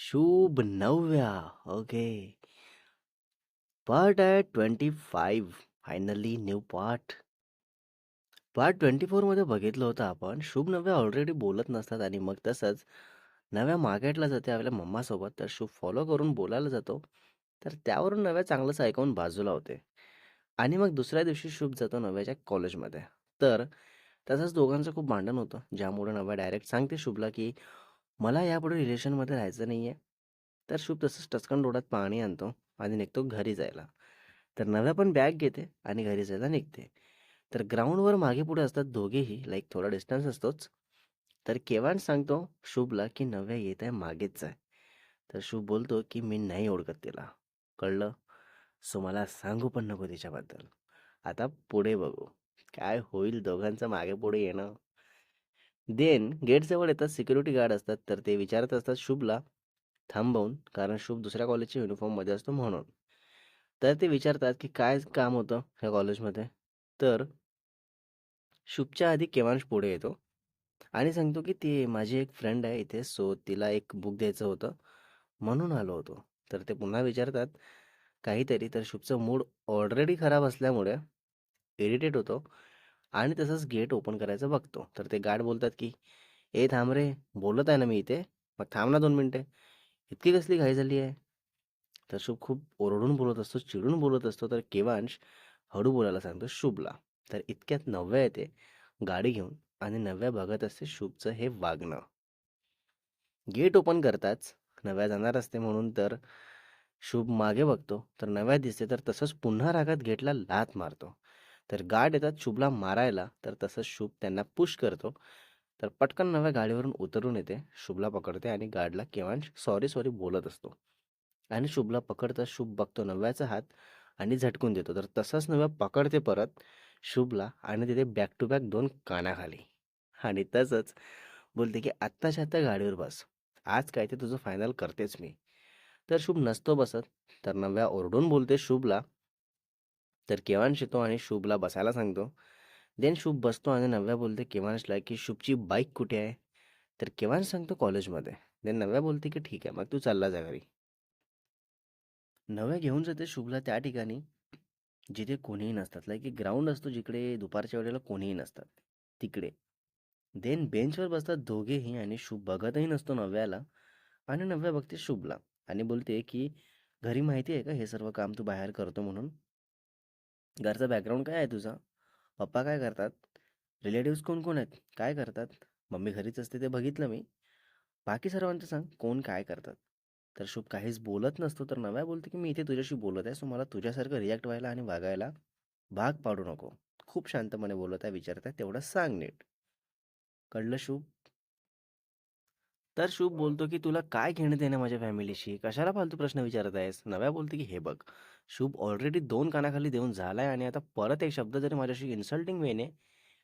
शुभ नवव्या. Okay. Part आहे 25 फायनली न्यू पार्ट. पार्ट 24 मध्ये बघितलं होतं आपण शुभ नव्या ऑलरेडी बोलत नसतात आणि मग तसंच नव्या मार्केटला जाते आपल्या मम्मासोबत तर शुभ फॉलो करून बोलायला जातो. तर त्यावरून नव्या चांगलंच ऐकून बाजूला होते. आणि मग दुसऱ्या दिवशी शुभ जातो नव्याच्या कॉलेजमध्ये. तर तसंच दोघांचं खूप भांडण होतं. ज्यामुळे नव्या डायरेक्ट सांगते शुभला, की "मला यापुढे रिलेशनमध्ये राहायचं नाही आहे तर शुभ तसंच टचकन डोळ्यात पाणी आणतो आणि निघतो घरी जायला. तर नव्या पण बॅग घेते आणि घरी जायला निघते. तर ग्राउंडवर मागे-पुढे असतात दोघेही लाईक थोडा डिस्टन्स असतोच. तर केवान सांगतो शुभला, की "नव्या येत आहे मागेच आहे." तर शुभ बोलतो, की "मी नाही ओळखत तिला." कळलं? सो मला सांगू पण नको तिच्याबद्दल. आता पुढे बघू. काय होईल दोघांचं मागे-पुढे येणं. देन गेटजवळ येतात सिक्युरिटी गार्ड असतात. तर ते विचारत असतात शुभला थांबवून कारण शुभ दुसऱ्या कॉलेजच्या युनिफॉर्ममध्ये असतो म्हणून. तर ते विचारतात, की "काय काम होतं ह्या कॉलेजमध्ये?" तर शुभच्या आधी केवांश पुढे येतो आणि सांगतो, की "ती माझी एक फ्रेंड आहे इथे सो तिला एक बुक द्यायचं होतं म्हणून आलो होतो." तर ते पुन्हा विचारतात काहीतरी तर शुभचं मूड ऑलरेडी खराब असल्यामुळे इरिटेट होतो आणि तसंच गेट ओपन करायचं बघतो. तर ते गार्ड बोलतात, की "ए थांब रे, बोलत आहे ना मी इथे. मग थांब ना दोन मिनटे इतकी कसली घाई झाली आहे?" तर शुभ खूप ओरडून बोलत असतो, चिडून बोलत असतो. तर केवांश हळू बोलायला सांगतो शुभला. तर इतक्यात नव्या येते गाडी घेऊन आणि नव्या बघत असते शुभचं हे वागणं. गेट ओपन करताच नव्या जाणार असते म्हणून तर शुभ मागे बघतो. तर नव्या दिसते तर तसंच पुन्हा रागात गेटला लाथ मारतो. तर गार्ड येतात शुभला मारायला तर तसंच शुभ त्यांना पुश करतो. तर पटकन नव्या गाडीवरून उतरून येते, शुभला पकडते आणि गार्डला केवांश सॉरी, सॉरी बोलत असतो. आणि शुभला पकडता शुभ बघतो नव्याचा हात आणि झटकून देतो. तर तसंच नव्या पकडते परत शुभला आणि तिथे बॅक टू बॅक दोन कानाखाली आणि तसंच बोलते, की "आत्ताच्या आत्ता गाडीवर बस. आज काय ते तुझं फायनल करतेच मी." तर शुभ नसतो बसत. तर नव्या ओरडून बोलते शुभला. तर केवांश येतो आणि शुभला बसायला सांगतो. देन शुभ बसतो आणि नव्या बोलते केवांशला, की "शुभची बाईक कुठे आहे?" तर केवांश सांगतो कॉलेजमध्ये. देन नव्या बोलते, की "ठीक आहे, मग तू चालला जा घरी." नव्या घेऊन जाते शुभला त्या ठिकाणी जिथे कोणीही नसतात. लाईक एक ग्राउंड असतो जिकडे दुपारच्या वेळेला कोणीही नसतात, तिकडे. देन बेंचवर बसतात दोघेही आणि शुभ बघतही नसतो नव्याला आणि नव्या बघते शुभला आणि बोलते, की "घरी माहिती आहे का हे सर्व काम तू बाहेर करतो म्हणून?" "घरचा बॅकग्राऊंड काय आहे तुझा? पप्पा काय करतात? रिलेटिव्हज कोण-कोण आहेत? काय करतात? मम्मी घरीच असते ते बघितलं मी. बाकी सर्वांचं सांग कोण काय करतात?" तर शुभ काहीच बोलत नसतो. तर नव्या बोलते, की "मी इथे तुझ्याशी बोलत आहे. सो मला तुझ्यासारखं रिॲक्ट व्हायला आणि वागायला भाग पाडू नको. खूप शांतपणे बोलत आहे, विचारत आहे तेवढं सांग नीट." "कळलं शुभ?" तर शुभ बोलतो, की "तुला काय घेणं-देणं माझ्या फॅमिलीशी? कशाला फालतू प्रश्न विचारत आहेस?" नव्या बोलते, की "हे बघ, शुभ ऑलरेडी दोन कानाखाली देऊन झालाय आणि आता परत एक शब्द जरी माझ्याशी इन्सल्टिंग वेने,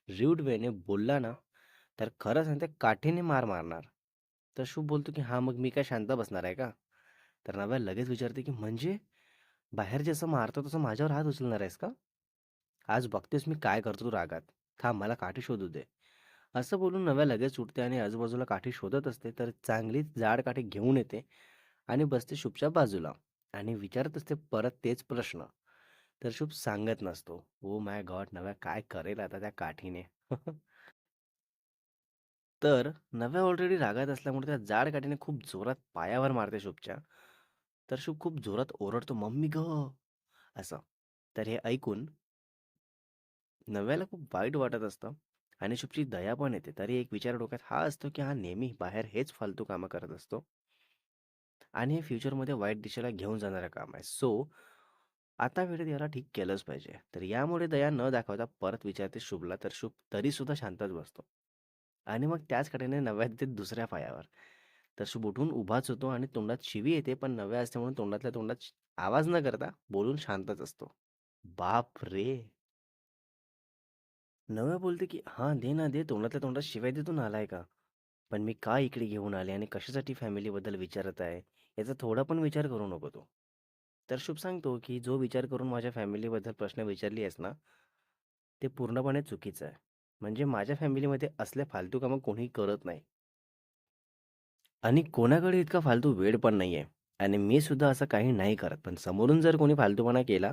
र्यूड वेने बोलला ना, तर खरं सांगते काठीने मार मारणार." तर शुभ बोलतो, की "हां, मग मी काय शांत बसणार आहे का?" तर नव्या लगेच विचारते, की "म्हणजे? बाहेर जसं मारतो तसं माझ्यावर हात उचलणार आहेस का? आज बघतेस मी काय करतो तू रागात. थांब मला काठी शोधू दे." असं बोलून नव्या लगेच उठते आणि आजूबाजूला काठी शोधत असते. तर चांगलीच जाड काठी घेऊन येते आणि बसते शुभच्या बाजूला आणि विचारत असते परत तेच प्रश्न. तर शुभ सांगत नसतो. Oh my God! नव्या काय करेल आता त्या काठीने? तर नव्या ऑलरेडी रागात असल्यामुळे त्या जाड काठीने खूप जोरात पायावर मारते शुभच्या. तर शुभ खूप जोरात ओरडतो, "मम्मी ग असं. तर हे ऐकून नव्याला खूप वाईट वाटत असतं आणि शुभची दया पण येते. तरी एक विचार डोक्यात हा असतो, की हा नेहमी बाहेर हेच फालतू कामं करत असतो. आणि हे फ्युचरमध्ये वाईट दिशेला घेऊन जाणारं काम आहे. सो आता वेळेत याला ठीक केलंच पाहिजे. तर यामुळे दया न दाखवता परत विचारते शुभला. तर शुभ तरीसुद्धा शांतच बसतो. आणि मग त्याच कडेने नव्या देते दुसऱ्या पायावर. तर शुभ उठून उभाच होतो आणि तोंडात शिवी येते. पण नव्या असते म्हणून तोंडातल्या तोंडात आवाज न करता बोलून शांतच असतो. बापरे! नव्या बोलते, की "हां, दे ना दे. तोंडातल्या तोंडात शिव्या देतून आलाय का पण मी का इकडे घेऊन आले आणि कशासाठी फॅमिलीबद्दल विचारत आहे, याचा थोडा पण विचार करू नको तू." तर शुभ सांगतो, की "जो विचार करून माझ्या फॅमिलीबद्दल प्रश्न विचारली आहेस ना, ते पूर्णपणे चुकीचं आहे. म्हणजे माझ्या फॅमिलीमध्ये असले फालतू कामं कोणीही करत नाही." आणि कोणाकडे इतका फालतू वेळ पण नाहीये आणि मी सुद्धा असं काही नाही करत. पण समोरून जर कोणी फालतूपणा केला,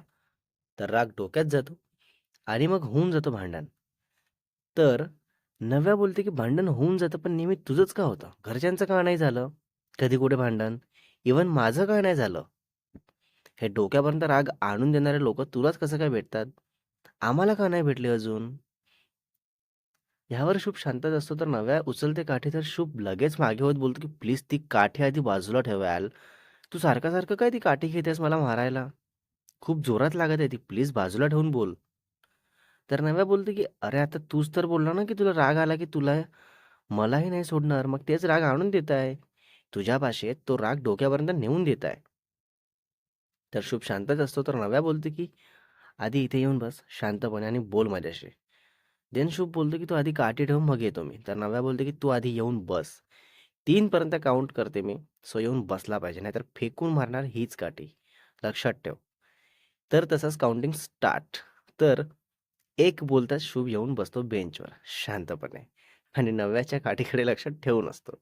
तर राग डोक्यात जातो आणि मग होऊन जातं भांडण. तर नव्या बोलते, की भांडण होऊन जातं, पण नेहमी तुझंच का होतं? घरच्यांचं का नाही झालं? कधी कुठे भांडण? इव्हन माझं का नाही झालं? हे डोक्यापर्यंत राग आणून देणारे लोक तुलाच कसं काय भेटतात? आम्हाला का नाही भेटले अजून? ह्यावर शुभ शांतच असतो, तर नव्या उचलते काठी, तर शुभ लगेच मागे होत बोलतो, की "प्लीज ती काठी आधी बाजूला ठेवाल तू सारखं-सारखं काय ती काठी घेतेस मला मारायला? खूप जोरात लागत आहे ती. प्लीज बाजूला ठेवून बोल." तर नव्या बोलते, की "अरे आता तूच तर बोलला ना, की तुला राग आला, की तुला मलाही नाही सोडणार. मग तेच राग आणून देत आहे. तुझ्या भाषेत तो राग डोक्यापर्यंत नेऊन देत आहे." तर शुभ शांतच असतो, तर नव्या बोलतो की "आधी इथे येऊन बस शांतपणे आणि बोल माझ्याशी." देन शुभ बोलतो, की "तू आधी काठी ठेवून मग येतो मी." तर नव्या बोलतो की "तू आधी येऊन बस." तीनपर्यंत काउंट करते मी. सो येऊन बसला पाहिजे, नाहीतर फेकून मारणार हीच काठी. लक्षात ठेव. तर तसंच काउंटिंग स्टार्ट. तर एक बोलताच शुभ येऊन बसतो बेंचवर शांतपणे आणि नव्याच्या काठीकडे लक्षात ठेवून असतो.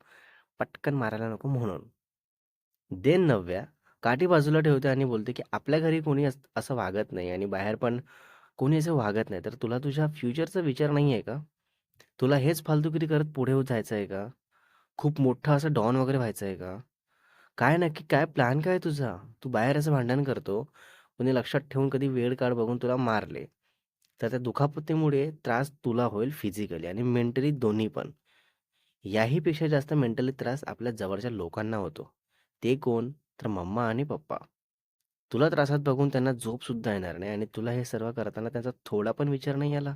पटकन मारायला नको म्हणून. देन नव्या काठी बाजूला ठेवते आणि बोलते, की "आपल्या घरी कोणी असं वागत नाही आणि बाहेर पण कोणी असं वागत नाही. तर तुला तुझ्या फ्युचरचा विचार नाही आहे का? तुला हेच फालतूगिरी करत पुढे जायचं आहे का? खूप मोठा असं डॉन वगैरे व्हायचं आहे का? काय नक्की काय प्लॅन काय आहे तुझा? तू बाहेर असं भांडण करतो, कोणी लक्षात ठेवून कधी वेळ काढ बघून तुला मारले, तर त्या दुखापतीमुळे त्रास तुला होईल फिजिकली आणि मेंटली दोन्ही पण. याहीपेक्षा जास्त मेंटली त्रास आपल्या जवळच्या लोकांना होतो. ते कोण? तर मम्मा आणि पप्पा. तुला त्रासात बघून त्यांना झोपसुद्धा येणार नाही आणि तुला हे सर्व करताना त्यांचा थोडा पण विचार नाही आला?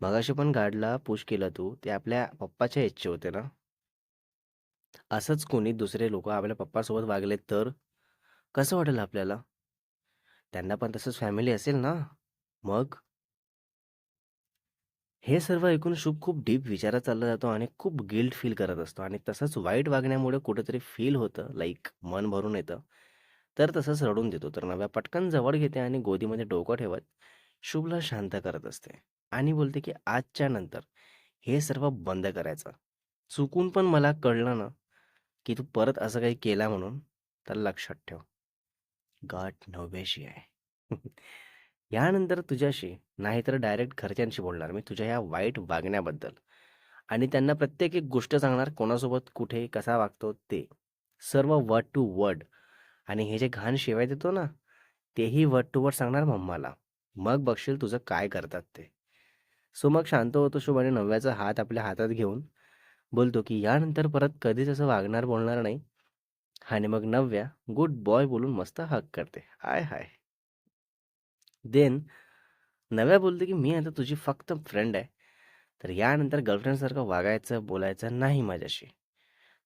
मगाशी पण गाडला पुश केलं तू, ते आपल्या पप्पाच्या इच्छे होते ना? असंच कोणी दुसरे लोक आपल्या पप्पासोबत वागले तर? कसं वाटेल आपल्याला? त्यांना पण तसंच फॅमिली असेल ना? मग? हे सर्व ऐकून शुभ खूप डीप विचारात चालला जातो आणि खूप गिल्ट फील करत असतो आणि तसंच वाईट वागण्यामुळे कुठेतरी फील होतं, लाईक मन भरून येतं. तर तसंच रडून देतो. तर नव्या पटकन जवळ घेते आणि गोदीमध्ये डोकं ठेवत शुभला शांत करत असते आणि बोलते, की आजच्या नंतर हे सर्व बंद करायचं. चुकून पण मला कळलं ना, की तू परत असं काही केला म्हणून, तर लक्षात ठेव. गाठ नव्याशी आहे. यानंतर तुझ्याशी नाहीतर डायरेक्ट घरच्यांशी बोलणार मी तुझ्या ह्या वाईट वागण्याबद्दल आणि त्यांना प्रत्येक एक गोष्ट सांगणार कोणासोबत कुठे कसा वागतो ते. सर्व वर्ड टू वर्ड आणि हे जे घाण शिवाय देतो ना, तेही वर्ड टू वर्ड सांगणार मम्माला. मग बघशील तुझं काय करतात ते. सो मग शांत होतो शुभ आणि नव्याचा हात आपल्या हातात घेऊन बोलतो, की यानंतर परत कधीच असं वागणार बोलणार नाही. आणि मग नव्या गुड बॉय बोलून मस्त हक करते. I high! देन नव्या बोलते, की "मी आता तुझी फक्त फ्रेंड आहे. तर यानंतर गर्लफ्रेंडसारखं वागायचं, बोलायचं नाही माझ्याशी."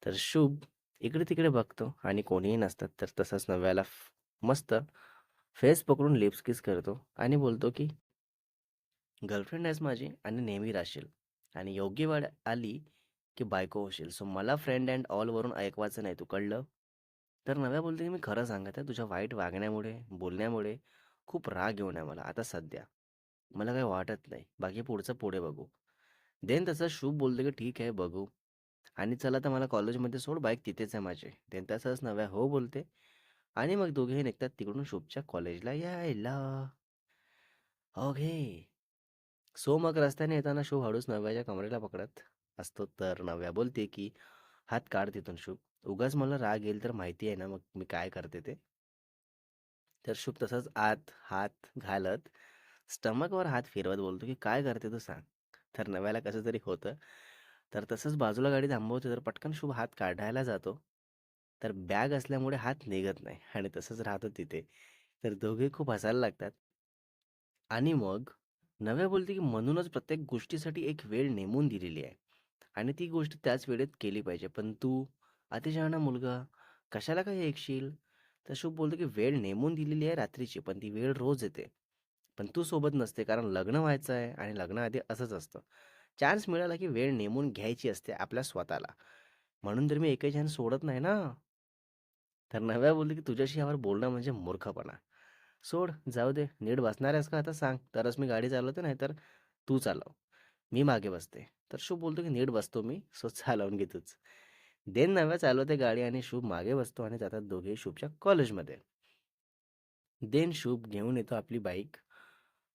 तर शुभ इकडे-तिकडे बघतो आणि कोणीही नसतात. तर तसंच नव्याला मस्त फेस पकडून लिप्स किस करतो आणि बोलतो, की "गर्लफ्रेंड आहेस माझी आणि नेहमी राहशील आणि योग्य वेळ आली, की बायको होशील. सो मला फ्रेंड अँड ऑलवरून ऐकवायचं नाही. तू कळलं?" तर नव्या बोलते, की "मी खरं सांगत आहे, तुझ्या वाईट वागण्यामुळे, बोलण्यामुळे खूप राग येऊन आहे मला आता सध्या. मला काही वाटत नाही. बाकी पुढचं पुढे बघू." देन तसं शुभ बोलतो, की "ठीक आहे, बघू आणि चला तर मला कॉलेजमध्ये सोड, बाईक तिथेच आहे माझे देन तसंच नव्या हो बोलते आणि मग दोघेही निघतात तिकडून शुभच्या कॉलेजला यायला. ओघे सो मग रस्त्याने येताना शुभ हळूच नव्याच्या कमरेला पकडत असतो. तर नव्या बोलते, की "हात काढ तिथून शुभ. उगाच मला राग येईल तर माहिती आहे ना मग मी काय करते ते." तर शुभ तसंच आत हात घालत स्टमकवर हात फिरवत बोलतो, की "काय करते तू सांग?" तर नव्याला कसं तरी होतं. तर तसंच बाजूला गाडी थांबवते. तर पटकन शुभ हात काढायला जातो. तर बॅग असल्यामुळे हात निघत नाही आणि तसंच राहतो तिथे. तर दोघे खूप हसायला लागतात. आणि मग नव्या बोलते, की "म्हणूनच प्रत्येक गोष्टीसाठी एक वेळ नेमून दिलेली आहे आणि ती गोष्ट त्याच वेळेत केली पाहिजे. पण तू अतिशहाणा मुलगा, कशाला काय ऐकशील?" तर शुभ बोलतो, की "वेळ नेमून दिलेली आहे रात्रीची, पण ती वेळ रोज येते. पण तू सोबत नसते कारण लग्न व्हायचं आहे आणि लग्नाआधी असंच असतं. चान्स मिळाला की वेळ नेमून घ्यायची असते आपल्या स्वतःला. म्हणून तर मी एकही छान सोडत नाही ना." तर नव्या बोलली, की "तुझ्याशी यावर बोलणं म्हणजे मूर्खपणा. सोड, जाऊ दे. नीट बसणार आहेस का आता सांग? तरच मी गाडी चालवते, नाहीतर तू चालव. मी मागे बसते." तर शुभ बोलतो, की "नीट बसतो मी, सो चालवून घेतोच देन नव्या चालवते गाडी आणि शुभ मागे बसतो आणि जातात दोघे शुभच्या कॉलेजमध्ये. देन शुभ घेऊन येतो आपली बाईक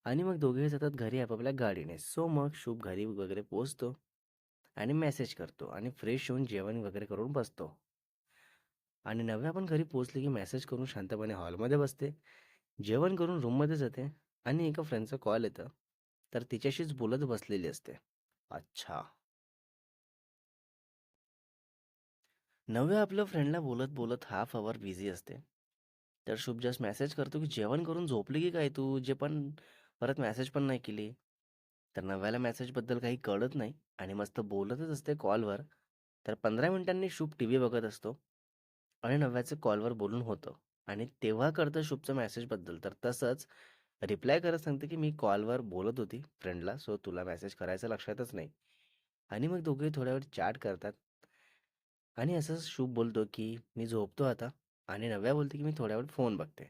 आणि मग दोघेही जातात घरी आपापल्या गाडीने. सो मग शुभ घरी वगैरे पोचतो आणि मेसेज करतो आणि फ्रेश होऊन जेवण वगैरे करून बसतो. आणि नव्या पण घरी पोचले की मेसेज करून शांतपणे हॉलमध्ये बसते. जेवण करून रूममध्ये जाते आणि एका फ्रेंडचा कॉल येतं. तर तिच्याशीच बोलत बसलेली असते. अच्छा. नव्या आपल्या फ्रेंडला बोलत-बोलत हाफ अवर बिझी असते. तर शुभ जस्ट मेसेज करतो की "जेवण करून झोपली की काय तू? जे पण परत मेसेज पण नाही केली." तर नव्याला मेसेजबद्दल काही कळत नाही आणि मस्त बोलतच असते कॉलवर. तर 15 मिनिटांनी शुभ टीव्ही बघत असतो आणि नव्याचं कॉलवर बोलून होतं आणि तेव्हा कळतं शुभचं मेसेजबद्दल. तर तसंच रिप्लाय करत सांगते की "मी कॉलवर बोलत होती फ्रेंडला, सो तुला मेसेज करायचं लक्षातच नाही." आणि मग दोघे थोड्या वेळ चॅट करतात. आणि असंच शुभ बोलतो की "मी झोपतो आता" आणि नव्या बोलते की "मी थोड्या वेळ फोन बघते."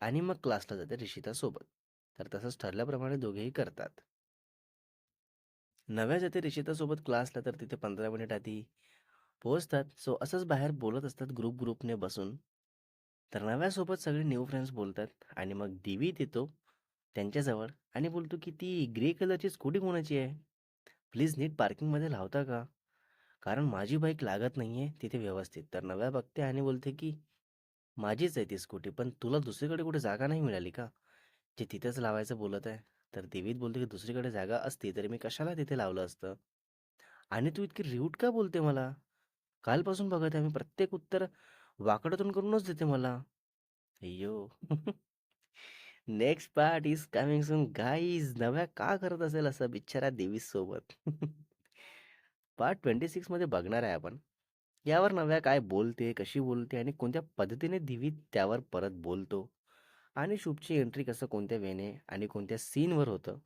आणि मग क्लासला जाते रिषितासोबत. तर तसंच ठरल्याप्रमाणे दोघेही करतात. नव्या जाते रिषितासोबत क्लासला तर तिथे 15 मिनिट आधी पोहोचतात. सो असंच बाहेर बोलत असतात ग्रुप ग्रुपने बसून. तर नव्यासोबत सगळे न्यू फ्रेंड्स बोलतात आणि मग दिवी येतो त्यांच्याजवळ आणि बोलतो की "ती ग्रे कलरची स्कूटी कोणाची आहे? प्लीज नीट पार्किंगमध्ये लावता का? कारण माझी बाईक लागत नाहीये तिथे व्यवस्थित." तर नव्या बघते आणि बोलते की "माझीच आहे ती स्कूटी, पण तुला दुसरीकडे कुठे जागा नाही मिळाली का? जे तिथेच लावायचं बोलत आहे." तर देवीत बोलते की "दुसरीकडे जागा असती तरी मी कशाला तिथे लावलं असतं? आणि तू इतकी रिऊट का बोलते मला? कालपासून बघत आहे मी प्रत्येक उत्तर वाकडतून करूनच देते मला." अय्यो! Next part is coming soon guys. Navya का करत असेल असं बिचाऱ्या देवीसोबत? पार्ट ट्वेंटी सिक्समध्ये बघणार आहे आपण. यावर नव्या काय बोलते, कशी बोलते आणि कोणत्या पद्धतीने दिवीत त्यावर परत बोलतो आणि शुभची एंट्री कसं कोणत्या वेने आणि कोणत्या सीनवर होतं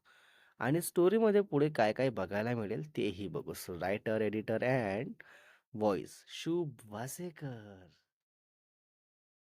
आणि स्टोरीमध्ये पुढे काय-काय बघायला मिळेल तेही बघू. So writer, editor and voice Shubh Wasekar.